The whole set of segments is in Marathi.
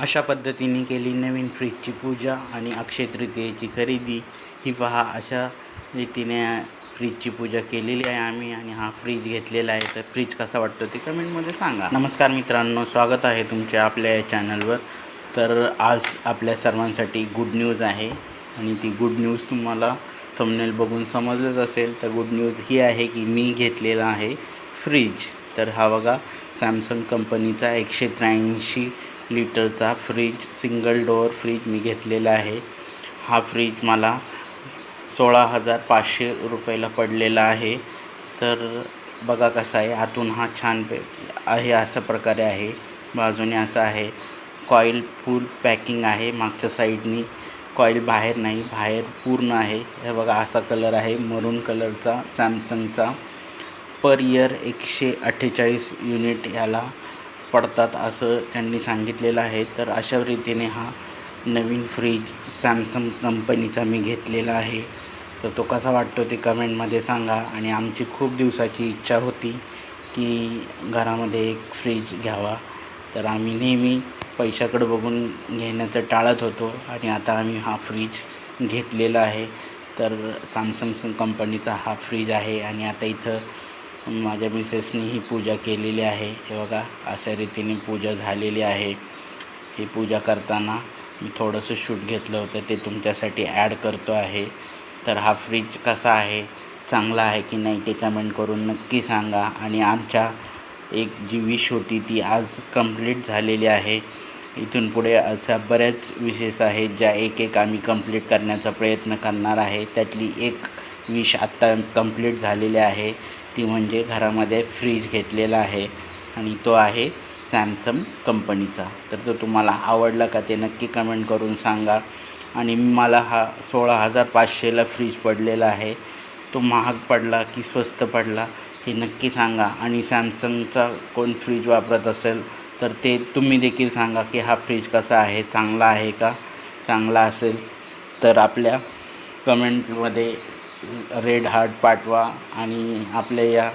अशा पद्धतीने केली नवीन फ्रीजची पूजा आणि अक्षय तृतीयेची खरेदी. ही पहा अशा रीतीने फ्रीजची पूजा केलेली आहे आम्ही आणि हा फ्रीज घेतलेला आहे. तर फ्रीज कसा वाटतो ते कमेंटमध्ये सांगा. नमस्कार मित्रांनो स्वागत आहे तुमच्या आपल्या या चॅनलवर. तर आज आपल्या सर्वांसाठी गुड न्यूज आहे आणि ती गुड न्यूज तुम्हाला थंबनेल बघून समजलंच असेल. तर गुड न्यूज ही आहे की मी घेतलेला आहे फ्रीज. तर हा बघा सॅमसंग कंपनीचा एकशे त्र्याऐंशी लिटरचा फ्रीज सिंगल डोअर फ्रीज मी घेतलेला आहे. हा फ्रीज मला सोळा हजार पाचशे रुपयाला पडलेला आहे. तर बघा कसा आहे आतून हा छान पे आहे अशा प्रकारे आहे. बाजूने असं आहे कॉईल फुल पॅकिंग आहे. मागच्या साईडनी कॉईल बाहेर नाही बाहेर पूर्ण आहे. हे बघा असा कलर आहे मरून कलरचा सॅमसंगचा पर इयर एकशे अठ्ठेचाळीस युनिट याला पडतात असं त्यांनी सांगितलेलं आहे. तर अशा रीतीने हा नवीन फ्रीज सॅमसंग कंपनीचा मी घेतलेला आहे. तर तो कसा वाटतो ते कमेंटमध्ये सांगा. आणि आमची खूप दिवसाची इच्छा होती की घरामध्ये एक फ्रीज घ्यावा. तर आम्ही नेहमी पैशाकडे बघून घेण्याचं टाळत होतो. आणि आता आम्ही हा फ्रीज घेतलेला आहे. तर सॅमसंग कंपनीचा हा फ्रीज आहे. आणि आता इथं माझ्या मिसेसनी ही पूजा केलेली आहे. हे बघा अशा रीतीने पूजा झालेली आहे. ही पूजा करताना मी थोडंसं शूट घेतलं होतं ते तुमच्यासाठी ॲड करतो आहे. तर हा फ्रीज कसा आहे चांगला आहे की नाही ते कमेंट करून नक्की सांगा. आणि आमच्या एक जी विश होती ती आज कंप्लीट झालेली आहे. इथून पुढे अशा बऱ्याच विशेष आहेत ज्या एक एक आम्ही कंप्लीट करण्याचा प्रयत्न करणार आहे. त्यातली एक विश आत्ता कंप्लीट झालेली आहे. ती म्हणजे घरामध्ये फ्रीज घेतलेला आहे आणि तो आहे सॅमसंग कंपनीचा तर तो तुम्हाला आवडला का ते नक्की कमेंट करून सांगा. आणि मला हा सोळा हजार पाचशेला फ्रीज पडलेला आहे. तो महाग पडला की स्वस्त पडला हे नक्की सांगा. आणि सॅमसंगचा कोण फ्रीज वापरत असेल तर ते तुम्ही देखील सांगा की हा फ्रीज कसा आहे चांगला आहे का? चांगला असेल तर आपल्या कमेंटमध्ये रेड हार्ट पाठवा आणि आपल्या या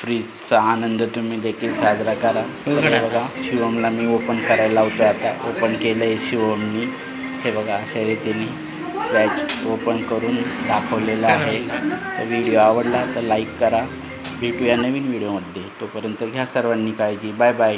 फ्रीजचा आनंद तुम्ही देखील साजरा करा. तर बघा शिवमला मी ओपन करायला लावतो आता. ओपन केलं आहे शिवमनी. हे बघा अशा रीतीने स्क्रॅच ओपन करून दाखवलेलं आहे. तर व्हिडिओ आवडला तर लाईक करा. भेटूया नवीन व्हिडिओमध्ये तोपर्यंत घ्या सर्वांनी काळजी. Bye bye